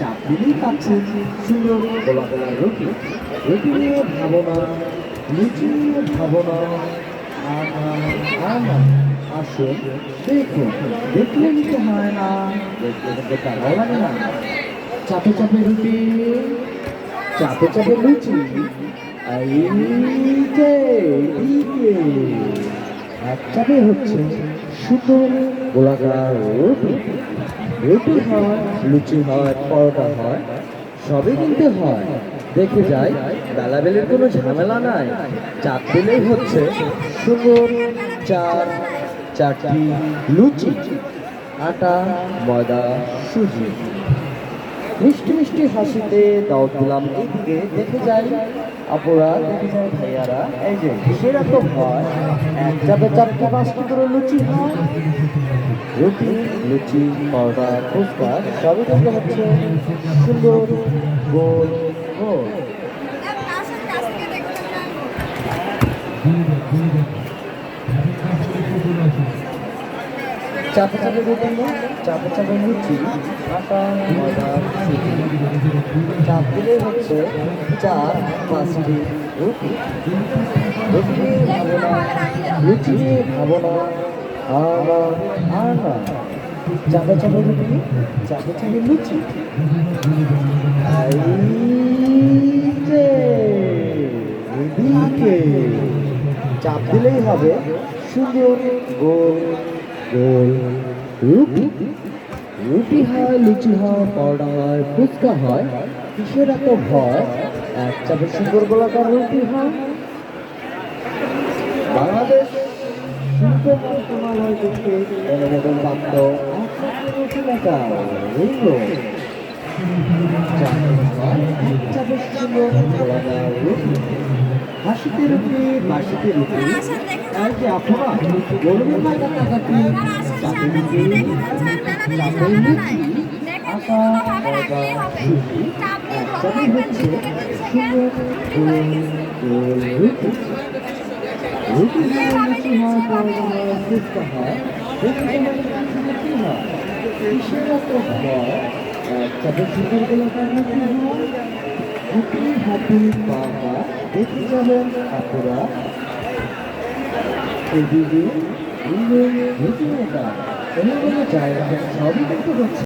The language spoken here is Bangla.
চাকরি পাচ্ছেন সুন্দর গোলা গোলা রুটি রুটি ভাবনা লুচি নিয়ে ভাবনা আসুন দেখুন নিতে হয় না দেখলে কিন্তু তারাও লাগে চাপে চাপে রুটি, চাপে চাপে লুচি এই যে এইদিকে এক চাপে হচ্ছে সুন্দর গোলাকার রুটি। রুটি হয়, লুচি হয়, পরোটা হয়, সবই কিনতে হয়। দেখে যাই, বেলাবেলির কোনো ঝামেলা নাই। চাপ দিলেই হচ্ছে সুন্দর চার চারটি লুচি, আটা, ময়দা, সুজি। মিষ্টি মিষ্টি হাসিতে দাও দিলাম এইদিকে দেখে যাই দেখে ভাইয়ারা, এই যে সেরা তো হয়, এক চাপে চারটে পাঁচটি করে লুচি হয় রুটি, লুচি, পরোটা, ফুচকা, সবই কিন্তু হচ্ছে সুন্দর, গোল গোল। চাপে চাপে রুটি চাপে চাপে লুচি আটা ময়দা চাপ দিলেই হচ্ছে চার, পাঁচটি রুটি। রুটি নিয়ে খাব না লুচি নিয়ে খাব না আর না আর না চাপে চাপে রুটি, চাপে চাপে লুচি। এদিকে চাপ দিলেই হবে সুন্দর গোল গোল রুটি। রুটি হয়, লুচি হয় পরোটা হয়, ফুচকা হয়, কিসের এত ভয়? এক চাপে সুন্দর গোলাকার রুটি হয়। বাংলাদেশ শিল্প মন্ত্রণালয় থেকে অনুমোদন প্রাপ্ত আর কি আপনারা গরমের মাথা টাকাটি চাপে লুচি আটা ময়দা সুজি একসাথে হচ্ছে সুন্দর গোল গোল রুটি রুটি হয় লুচি হয় কোনো জায়গা সবই কিন্তু হচ্ছে